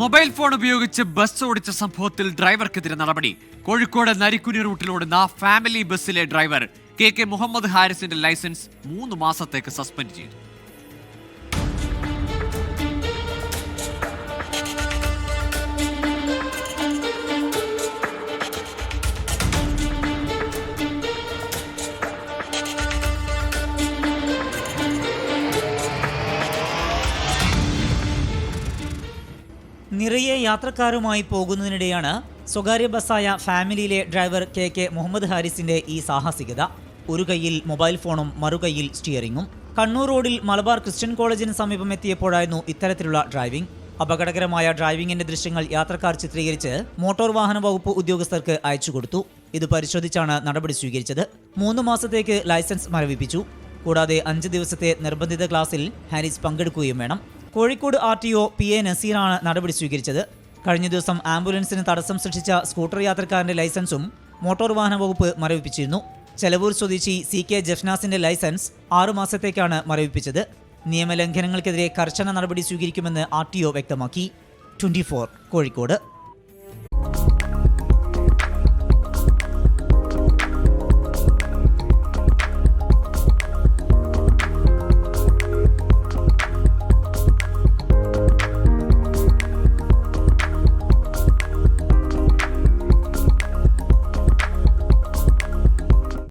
Mobile phone ഉപയോഗിച്ച് bus ഓടിച്ച സംഭവത്തിൽ ഡ്രൈവർക്കെതിരെ നടപടി. കോഴിക്കോട് നരിക്കുനി റൂട്ടിലോടുന്ന ഫാമിലി ബസ്സിലെ ഡ്രൈവർ കെ കെ മുഹമ്മദ് ഹാരിസിന്റെ ലൈസൻസ് മൂന്ന് മാസത്തേക്ക് സസ്പെൻഡ് ചെയ്തു. നിറയെ യാത്രക്കാരുമായി പോകുന്നതിനിടെയാണ് സ്വകാര്യ ബസ്സായ ഫാമിലിയിലെ ഡ്രൈവർ കെ കെ മുഹമ്മദ് ഹാരിസിന്റെ ഈ സാഹസികത. ഒരു കൈയിൽ മൊബൈൽ ഫോണും മറുകൈയിൽ സ്റ്റിയറിംഗും കണ്ണൂർ റോഡിൽ മലബാർ ക്രിസ്ത്യൻ കോളേജിന് സമീപം എത്തിയപ്പോഴായിരുന്നു ഇത്തരത്തിലുള്ള ഡ്രൈവിംഗ്. അപകടകരമായ ഡ്രൈവിംഗിന്റെ ദൃശ്യങ്ങൾ യാത്രക്കാർ ചിത്രീകരിച്ച് മോട്ടോർ വാഹന വകുപ്പ് ഉദ്യോഗസ്ഥർക്ക് അയച്ചു കൊടുത്തു. ഇത് പരിശോധിച്ചാണ് നടപടി സ്വീകരിച്ചത്. മൂന്ന് മാസത്തേക്ക് ലൈസൻസ് മരവിപ്പിച്ചു. കൂടാതെ അഞ്ച് ദിവസത്തെ നിർബന്ധിത ക്ലാസ്സിൽ ഹാരിസ് പങ്കെടുക്കുകയും വേണം. Kozhikode R T O P A നസീറാണ് നടപടി സ്വീകരിച്ചത്. കഴിഞ്ഞ ദിവസം ആംബുലൻസിന് തടസ്സം സൃഷ്ടിച്ച സ്കൂട്ടർ യാത്രക്കാരന്റെ ലൈസൻസും മോട്ടോർ വാഹന വകുപ്പ് മരവിപ്പിച്ചിരുന്നു. ചെലവൂർ സ്വദേശി സി കെ ജഫ്നാസിന്റെ ലൈസൻസ് ആറുമാസത്തേക്കാണ് മരവിപ്പിച്ചത്. നിയമലംഘനങ്ങൾക്കെതിരെ കർശന നടപടി സ്വീകരിക്കുമെന്ന് ആർ ടി ഒ വ്യക്തമാക്കി. ട്വന്റി കോഴിക്കോട്.